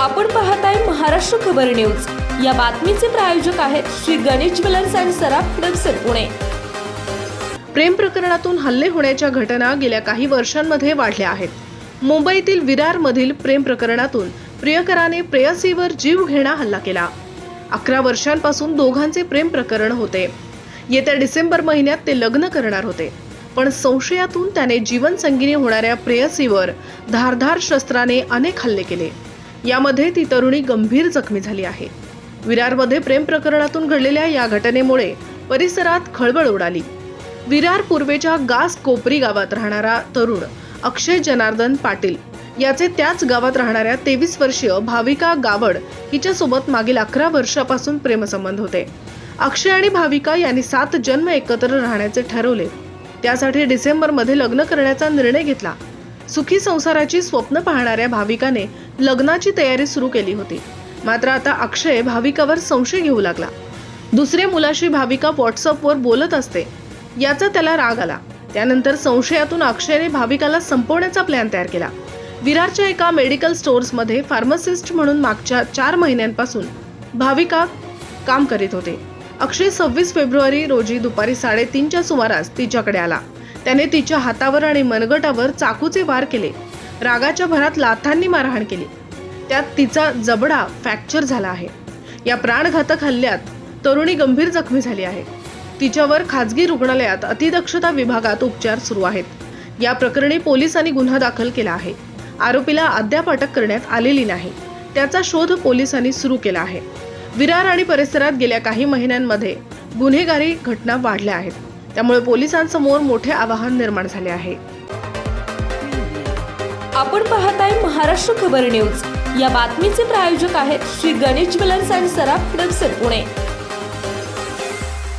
आपण पाहताय महाराष्ट्र खबर न्यूज. या बातमीचे प्रायोजक आहेत श्री गणेश ज्वेलर्स अँड सराफ हडपसर पुणे. प्रेम प्रकरणातून हल्ले होण्याच्या घटना गेल्या काही वर्षांमध्ये वाढल्या आहेत. मुंबईतील विरारमधील प्रेम प्रकरणातून प्रियकराने प्रेयसीवर जीव घेणा हल्ला केला. अकरा वर्षांपासून दोघांचे प्रेम प्रकरण होते. येत्या डिसेंबर महिन्यात ते लग्न करणार होते. पण संशयातून त्याने जीवनसंगिनी होणाऱ्या प्रेयसीवर धारधार शस्त्राने अनेक हल्ले केले. यामध्ये ती तरुणी गंभीर जखमी झाली आहे. विरारमध्ये प्रेम प्रकरणातून घडलेल्या या घटनेमुळे परिसरात खळबळ उडाली. विरार पूर्वेच्या गास कोपरी गावात राहणारा तरुण अक्षय जनार्दन पाटील याचे त्याच गावात राहणाऱ्या तेवीस वर्षीय भाविका गावड हिच्यासोबत मागील अकरा वर्षापासून प्रेमसंबंध होते. अक्षय आणि भाविका यांनी सात जन्म एकत्र राहण्याचे ठरवले. त्यासाठी डिसेंबरमध्ये लग्न करण्याचा निर्णय घेतला. सुखी संसाराची स्वप्न पाहणाऱ्या भाविकाने लग्नाची तयारी सुरू केली होती. मात्र आता अक्षय भाविकावर संशय घेऊ लागला. दुसऱ्या मुलाशी भाविका व्हॉट्सअपवर बोलत असते. याचा त्याला राग आला. त्यानंतर संशयातून अक्षयने भाविकाला संपवण्याचा प्लॅन तयार केला. विरारच्या एका मेडिकल स्टोअर्समध्ये फार्मासिस्ट म्हणून मागच्या चार महिन्यांपासून भाविका काम करीत होते. अक्षय सव्वीस फेब्रुवारी रोजी दुपारी साडेतीनच्या सुमारास तिच्याकडे आला. त्याने तिच्या हातावर आणि मनगटावर चाकूचे वार केले. रागाच्या भरात लाथांनी मारहाण केली. त्यात तिचा जबडा फ्रॅक्चर झाला आहे. या प्राणघातक हल्ल्यात तरुणी गंभीर जखमी झाली आहे. तिच्यावर खाजगी रुग्णालयात अतिदक्षता विभागात उपचार सुरू आहेत. या प्रकरणी पोलिसांनी गुन्हा दाखल केला आहे. आरोपीला अद्याप अटक करण्यात आलेली नाही. त्याचा शोध पोलिसांनी सुरू केला आहे. विरार आणि परिसरात गेल्या काही महिन्यांमध्ये गुन्हेगारी घटना वाढल्या आहेत. त्यामुळे पोलिसांसमोर मोठे आवाहन निर्माण झाले आहे. आपण पाहताय महाराष्ट्र खबर न्यूज. या बातमीचे प्रायोजक आहेत श्री गणेश ज्वेलर्स अँड सराफ हडपसर पुणे.